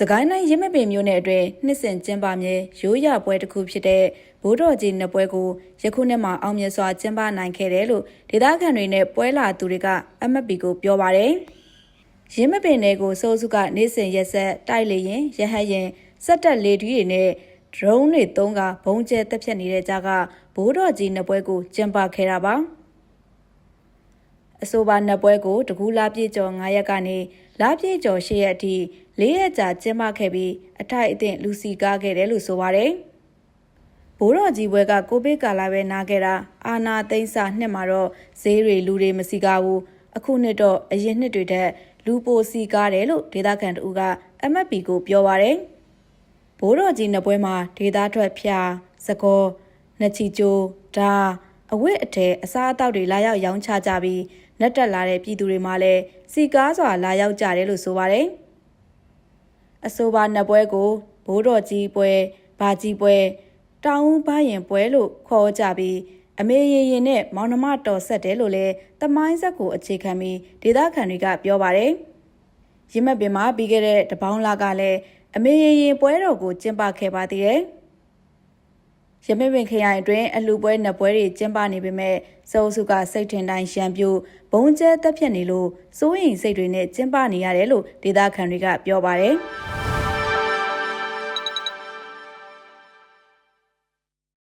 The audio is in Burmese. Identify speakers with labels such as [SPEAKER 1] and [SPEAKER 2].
[SPEAKER 1] စကိုင်းတိုင်းရင်းမပင်မြို့နယ်အတွင်းနှစ်စဉ်ကျင်းပမြဲရိုးရပွဲတစ်ခုဖြစ်တဲ့ဘိုးတော်ကြီးနှစ်ပွဲကိုယခုနှစ်မှာအောင်မြင်စွာကျင်းပနိုင်ခဲ့တယ်လို့ဒေသခံတွေနဲ့ပွဲလာသူတွေက MFP ကိုပြောပါတယ်။ရင်းမပင်နယ်ကိုစိုးစုကနေ့စဉ်ရက်ဆက်တိုက်လေရင်ရဟတ်ရင်စက်တက်လေထီးတွေနဲ့ဒရုန်းတွေသုံးကဘုံကျဲတက်ဖြတ်နေတဲ့ကြားကဘိုးတော်ကြီးနှစ်ပွဲကိုကျင်းပခဲ့တာပါ။ အဆိုပါနှစ်ပွဲကိုတကူလာပြည့်ကျော်9ရက်ကနေလာပြည့်ကျော်10ရက်အထိ၄ရက်ကြာကျင်းပခဲ့ပြီးအထိုက်အသင့်လူစီကားခဲ့တယ်လို့ဆိုပါတယ်။ဘိုးတော်ကြီးဘွဲကကိုဗစ်ကာလပဲနားခဲ့တာအာနာသိမ့်စာနှစ်မှာတော့ဈေးတွေလူတွေမစီကားဘူးအခုနှစ်တော့အရင်နှစ်တွေထက်လူပိုစီကားတယ်လို့ဒေသခံတို့က MFP ကိုပြောပါတယ်။ဘိုးတော်ကြီးနှစ်ပွဲမှာဒေသထွက်ဖျားစကောနှချီကျိုးဓာ အဝတ်အထည်အစားအသောက်တွေလာရောက်ရောင်းချကြပြီးလက်တက်လာတဲ့ပြည်သူတွေမှလည်းစီကားစွာလာရောက်ကြတယ်လို့ဆိုပါတယ်။အဆိုပါနှစ်ပွဲကိုဘိုးတော်ကြီးပွဲဘာကြီးပွဲတောင်ဦးဘရင်ပွဲလို့ခေါ်ကြပြီးအမေရင်ရင်နဲ့မောင်နှမတော်ဆက်တယ်လို့လည်းတမိုင်းဆက်ကိုအခြေခံပြီးဒေသခံတွေကပြောပါတယ်။ရင်းမက်ပင်မှာပြီးခဲ့တဲ့တပေါင်းလာကလည်းအမေရင်ရင်ပွဲတော်ကိုကျင်းပခဲ့ပါသေးတယ်။ ရမင်းပင်ခရိုင်အတွင်းအလှပွဲနှစ်ပွဲတွေကျင်းပနေပေမဲ့စုံစုကစိတ်ထင်တိုင်းရံပြို့ဘုံကျဲတက်ဖြတ်နေလို့စိုးရင်စိတ်တွေနဲ့ကျင်းပနေရတယ်လို့ဒေသခံတွေကပြောပါတယ်။